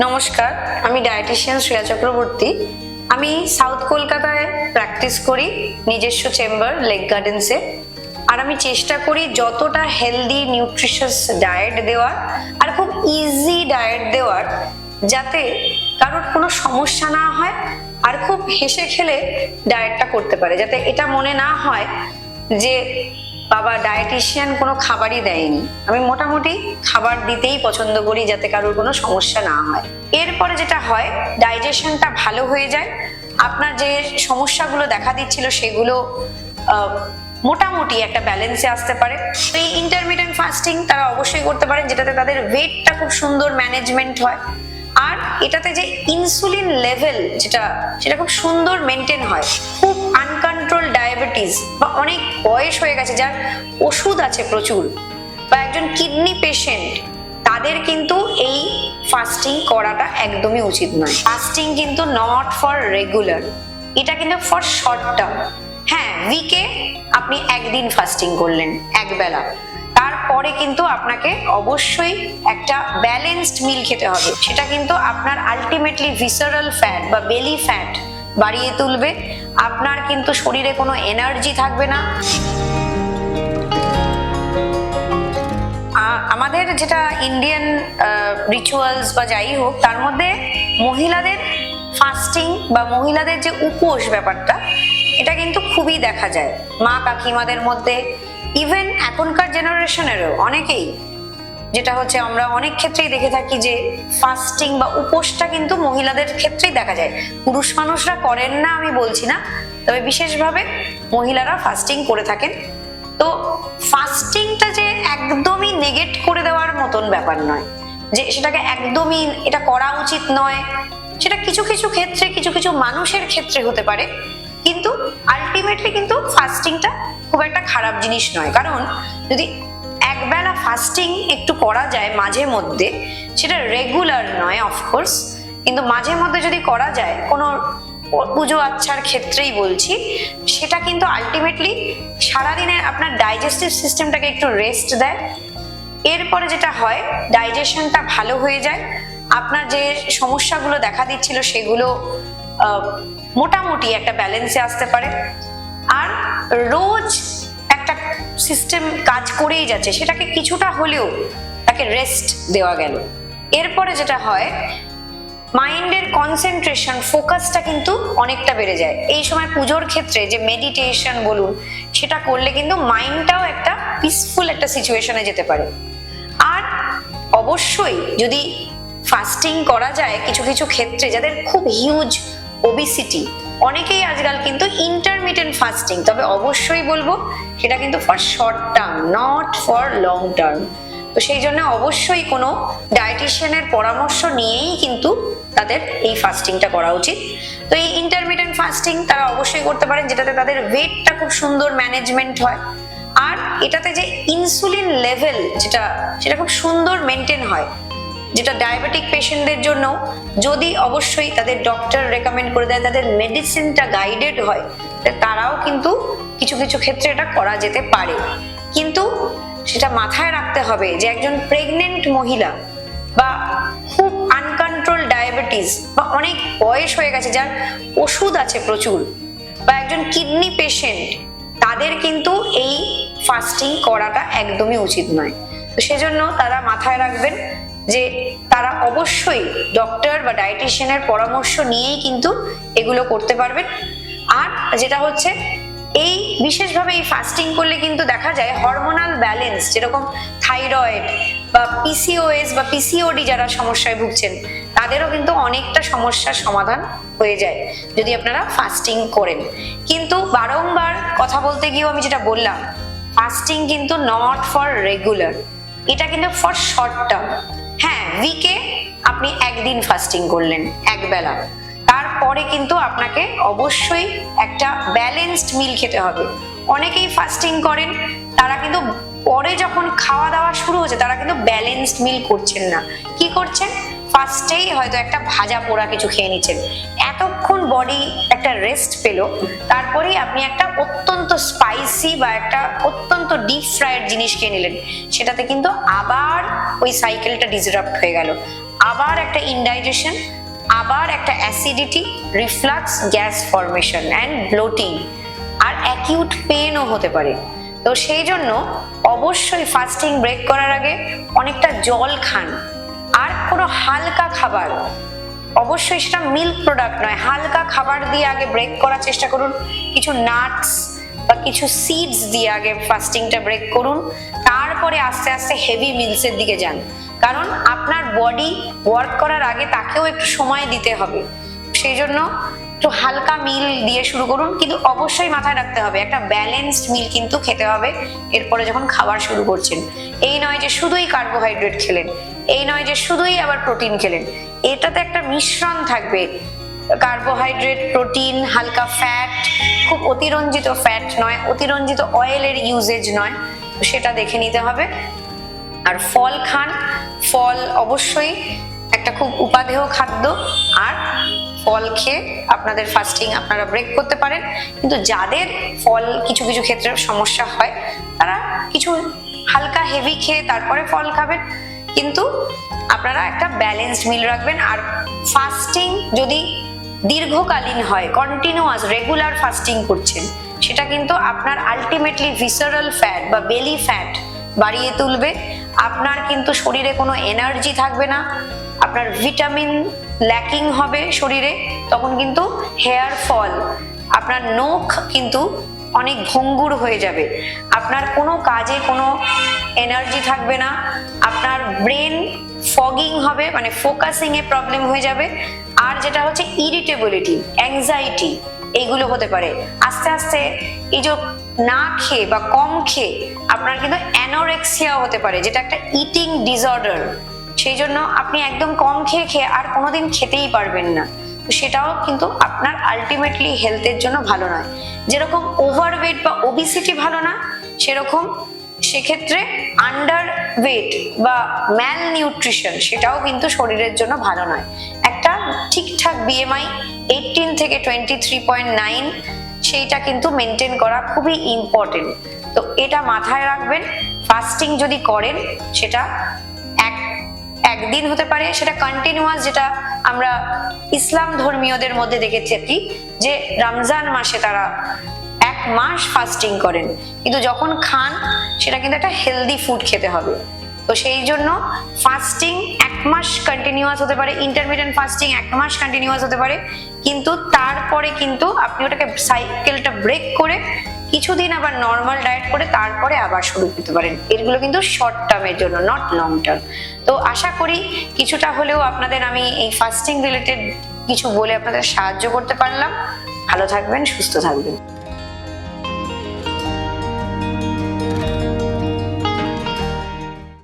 নমস্কার, আমি ডায়েটিশিয়ান শ্রেয়া চক্রবর্তী। আমি সাউথ কলকাতায় প্র্যাকটিস করি নিজস্ব চেম্বার লেক গার্ডেন্সে আর আমি চেষ্টা করি যতটা হেলদি নিউট্রিশাস ডায়েট দেওয়ার আর খুব ইজি ডায়েট দেওয়ার যাতে কারোর কোনো সমস্যা না হয় আর খুব হেসে খেলে ডায়েটটা করতে পারে। যাতে এটা মনে না হয় যে বাবা ডায়েটিশিয়ান কোনো খাবারই দেয়নি। আমি মোটামুটি খাবার দিতেই পছন্দ করি যাতে কারোর কোনো সমস্যা না হয়। এরপরে যেটা হয় ডাইজেশনটা ভালো হয়ে যায়। আপনার যে সমস্যাগুলো দেখা দিচ্ছিল সেগুলো মোটামুটি একটা ব্যালেন্সে আসতে পারে। এই ইন্টারমিডিয়েন্ট ফাস্টিং তারা অবশ্যই করতে পারেন, যেটাতে তাদের ওয়েটটা খুব সুন্দর ম্যানেজমেন্ট হয়। আর এটাতে যে ইনসুলিন লেভেল যেটা, সেটা খুব সুন্দর মেনটেন হয়। ডায়াবেটিস বা অনেক বয়স হয়ে গেছে, যার ওষুধ আছে প্রচুর, বা একজন কিডনি পেশেন্ট তাদের কিন্তু এই ফাস্টিং করাটা একদমই উচিত নয়। ফাস্টিং কিন্তু নট ফর রেগুলার এটা কিন্তু ফর শর্ট টার্ম হ্যাঁ উইকে আপনি একদিন ফাস্টিং করলেন একবেলা তারপরে কিন্তু আপনাকে অবশ্যই একটা ব্যালেন্সড মিল খেতে হবে। সেটা কিন্তু আপনার আলটিমেটলি ভিসারাল ফ্যাট বা বেলি ফ্যাট বাড়িয়ে তুলবে। আপনার কিন্তু শরীরে কোনো এনার্জি থাকবে না। আমাদের যেটা ইন্ডিয়ান রিচুয়ালস বা যাই হোক, তার মধ্যে মহিলাদের ফাস্টিং বা মহিলাদের যে উপোস ব্যাপারটা, এটা কিন্তু খুবই দেখা যায়। মা কাকিমাদের মধ্যে ইভেন এখনকার জেনারেশনেরও অনেকেই যেটা হচ্ছে আমরা অনেক ক্ষেত্রেই দেখে থাকি যে ফাস্টিং বা উপোসটা কিন্তু মহিলাদের ক্ষেত্রেই দেখা যায়। পুরুষ মানুষরা করেন না, আমি বলছি না। তবে বিশেষভাবে মহিলারা ফাস্টিং করে থাকেন। তো ফাস্টিংটা যে একদমই নেগেট করে দেওয়ার মতন ব্যাপার নয়। যে সেটাকে একদমই এটা করা উচিত নয়। সেটা কিছু কিছু ক্ষেত্রে, কিছু কিছু মানুষের ক্ষেত্রে হতে পারে। কিন্তু আলটিমেটলি কিন্তু ফাস্টিংটা খুব একটা খারাপ জিনিস নয়। কারণ যদি একবেলা ফাস্টিং একটু করা যায় মাঝে মধ্যে, সেটা রেগুলার নয় অফকোর্স কিন্তু মাঝে মধ্যে যদি করা যায়, কোনো পুজো আচ্ছার ক্ষেত্রেই বলছি, সেটা কিন্তু আলটিমেটলি সারাদিনের আপনার ডাইজেস্টিভ সিস্টেমটাকে একটু রেস্ট দেয়। এরপরে যেটা হয় ডাইজেশনটা ভালো হয়ে যায়। আপনার যে সমস্যাগুলো দেখা দিচ্ছিল, সেগুলো মোটামুটি একটা ব্যালেন্সে আসতে পারে। আর রোজ সিস্টেম কাজ করেই যাচ্ছে, সেটাকে কিছুটা হলেও তাকে রেস্ট দেওয়া গেল। এরপরে যেটা হয়, মাইন্ডের কনসেন্ট্রেশন ফোকাসটা কিন্তু অনেকটা বেড়ে যায়। এই সময় পুজোর ক্ষেত্রে যে মেডিটেশন বলুন, সেটা করলে কিন্তু মাইন্ডটাও একটা পিসফুল একটা সিচুয়েশনে যেতে পারে। আর অবশ্যই যদি ফাস্টিং করা যায়, কিছু কিছু ক্ষেত্রে যাদের খুব হিউজ ওবিসিটি অনেকেই আজকাল কিন্তু ইন্টারমিডিয়েন্ট ফাস্টিং তবে অবশ্যই বলব সেটা কিন্তু for short term not for long term তো সেই জন্য অবশ্যই কোনো ডায়েটিশিয়ানের পরামর্শ নিয়েই কিন্তু তাদের এই ফাস্টিংটা করা উচিত। তো এই ইন্টারমিডিয়েন্ট ফাস্টিং তারা অবশ্যই করতে পারেন, যেটাতে তাদের ওয়েটটা খুব সুন্দর ম্যানেজমেন্ট হয়। আর এটাতে যে ইনসুলিন লেভেল যেটা, সেটা খুব সুন্দর মেনটেন হয়। যেটা ডায়াবেটিক পেশেন্টদের জন্য যদি অবশ্যই তাদের ডক্টর রেকমেন্ড করে দেয়, তাদের মেডিসিনটা গাইডেড হয় তারাও কিন্তু কিছু কিছু ক্ষেত্রে এটা করা যেতে পারে। কিন্তু সেটা মাথায় রাখতে হবে যে একজন প্রেগনেন্ট মহিলা বা খুব আনকন্ট্রোল ডায়াবেটিস বা অনেক বয়স হয়ে গেছে, যার ওষুধ আছে প্রচুর, বা একজন কিডনি পেশেন্ট তাদের কিন্তু এই ফাস্টিং করাটা একদমই উচিত নয়। তো সেজন্য তারা মাথায় রাখবেন যে তারা অবশ্যই ডক্টর বা ডায়েটিশিয়ানের পরামর্শ নিয়েই কিন্তু এগুলো করতে পারবেন। আর যেটা হচ্ছে, এই বিশেষভাবে এই ফাস্টিং করলে কিন্তু দেখা যায় হরমোনাল ব্যালেন্স যেরকম থাইরয়েড বা পিসিওএস বা পিসিওডি যারা সমস্যায় ভুগছেন, তাদেরও কিন্তু অনেকটা সমস্যার সমাধান হয়ে যায় যদি আপনারা ফাস্টিং করেন। কিন্তু বারংবার কথা বলতে গিয়েও আমি যেটা বললাম ফাস্টিং কিন্তু নট ফর রেগুলার এটা কিন্তু ফর শর্ট টার্ম উইকে আপনি একদিন ফাস্টিং করলেন, একবেলা। তারপরে কিন্তু আপনাকে অবশ্যই একটা ব্যালেন্সড মিল খেতে হবে। অনেকেই ফাস্টিং করেন, তারা কিন্তু পরে যখন খাওয়া দাওয়া শুরু হচ্ছে, তারা কিন্তু ব্যালেন্সড মিল করছেন না। কি করছেন? ফার্স্টেই হয়তো একটা ভাজা পোড়া কিছু খেয়ে নিচ্ছেন। এতক্ষণ বডি একটা রেস্ট পেল, তারপরেই আপনি একটা অত্যন্ত স্পাইসি বা একটা অত্যন্ত ডিপ ফ্রাইড জিনিস খেয়ে নিলেন, সেটাতে কিন্তু আবার ওই সাইকেলটা ডিসরাপ্ট হয়ে গেল। আবার একটা ইনডাইজেশন আবার একটা acidity reflux gas formation and bloating R acute পেনও হতে পারে। তো সেই জন্য অবশ্যই ফাস্টিং ব্রেক করার আগে অনেকটা জল খান। আর কোনো হালকা খাবার, অবশ্যই সেটা মিল্ক প্রোডাক্ট নয়, হালকা খাবার দিয়ে আগে ব্রেক করার চেষ্টা করুন। কিছু নাটস বা কিছু সিডস দিয়ে আগে ফাস্টিংটা ব্রেক করুন, তারপরে আস্তে আস্তে হেভি মিলসের দিকে যান। কারণ আপনার বডি ওয়ার্ক করার আগে তাকেও একটু সময় দিতে হবে। সেই জন্য একটু হালকা মিল দিয়ে শুরু করুন, কিন্তু অবশ্যই মাথায় রাখতে হবে, একটা ব্যালেন্সড মিল কিন্তু খেতে হবে, এরপরে যখন খাবার শুরু করছেন। এই নয় যে শুধুই কার্বোহাইড্রেট খেলেন, এই নয় যে শুধুই আবার প্রোটিন খেলেন, এটাতে একটা মিশ্রণ থাকবে। কার্বোহাইড্রেট প্রোটিন হালকা ফ্যাট খুব অতিরঞ্জিত ফ্যাট নয়, অতিরঞ্জিত অয়েলের ইউজেজ নয় সেটা দেখে নিতে হবে। আর ফল খান, ফল অবশ্যই একটা খুব উপাদেয় খাদ্য, আর ফল খেয়ে আপনাদের ফাস্টিং আপনারা ব্রেক করতে পারেন। কিন্তু যাদের ফল কিছু কিছু ক্ষেত্রে সমস্যা হয়, তারা কিছু হালকা হেভি খেয়ে তারপরে ফল খাবেন। কিন্তু আপনারা একটা ব্যালেন্সড মিল রাখবেন, আর ফাস্টিং যদি দীর্ঘকালীন হয় কন্টিনিউয়াস রেগুলার ফাস্টিং করছেন। সেটা কিন্তু আপনার আলটিমেটলি ভিসারাল ফ্যাট বা বেলি ফ্যাট বাড়িয়ে তুলবে। আপনার কিন্তু শরীরে কোনো এনার্জি থাকবে না। আপনার ভিটামিন ল্যাকিং হবে শরীরে, তখন কিন্তু হেয়ার ফল আপনার নখ কিন্তু অনেক ভঙ্গুর হয়ে যাবে। আপনার কোনো কাজে কোনো এনার্জি থাকবে না। আপনার ব্রেন ফগিং হবে মানে ফোকাসিং এ প্রবলেম হয়ে যাবে। আর যেটা হচ্ছে ইরিটেবিলিটি অ্যাংজাইটি এইগুলো হতে পারে। আস্তে আস্তে এই যে না খেয়ে বা কম খেয়ে আপনার কিন্তু অ্যানোরেক্সিয়া হতে পারে, যেটা একটা ইটিং ডিসঅর্ডার সেই জন্য আপনি একদম কম খেয়ে খেয়ে আর কোনোদিন খেতেই পারবেন না। সেটাও কিন্তু আপনার আলটিমেটলি হেলথের জন্য ভালো নয়। যেরকম ওভারওয়েট বা ওবিসিটি ভালো না, সেরকম সেক্ষেত্রে আন্ডার ওয়েট বা ম্যাল নিউট্রিশন সেটাও কিন্তু শরীরের জন্য ভালো নয়। একটা ঠিকঠাক বিএমআই এইটিন থেকে টোয়েন্টি থ্রি পয়েন্ট নাইন সেইটা কিন্তু মেনটেন করা খুবই ইম্পর্টেন্ট তো এটা মাথায় রাখবেন ফাস্টিং যদি করেন সেটা এক, একদিন হতে পারে, সেটা কন্টিনিউয়াস যেটা আমরা ইসলাম ধর্মীয়দের মধ্যে দেখেছি কি যে রমজান মাসে তারা মাস ফাস্টিং করেন। কিন্তু যখন খান, সেটা কিন্তু একটা হেলদি ফুড খেতে হবে। তো সেই জন্য ফাস্টিং এক মাস কন্টিনিউয়াস হতে পারে ইন্টারমিডিয়েন্ট ফাস্টিং এক মাস কন্টিনিউয়াস হতে পারে। কিন্তু তারপরে কিন্তু আপনি ওটাকে সাইকেলটা ব্রেক করে কিছুদিন আবার নর্মাল ডায়েট করে তারপরে আবার শুরু করতে পারেন। এগুলো কিন্তু শর্ট টার্মের জন্য নট লং টার্ম তো আশা করি কিছুটা হলেও আপনাদের আমি এই ফাস্টিং রিলেটেড কিছু বলে আপনাদের সাহায্য করতে পারলাম। ভালো থাকবেন, সুস্থ থাকবেন।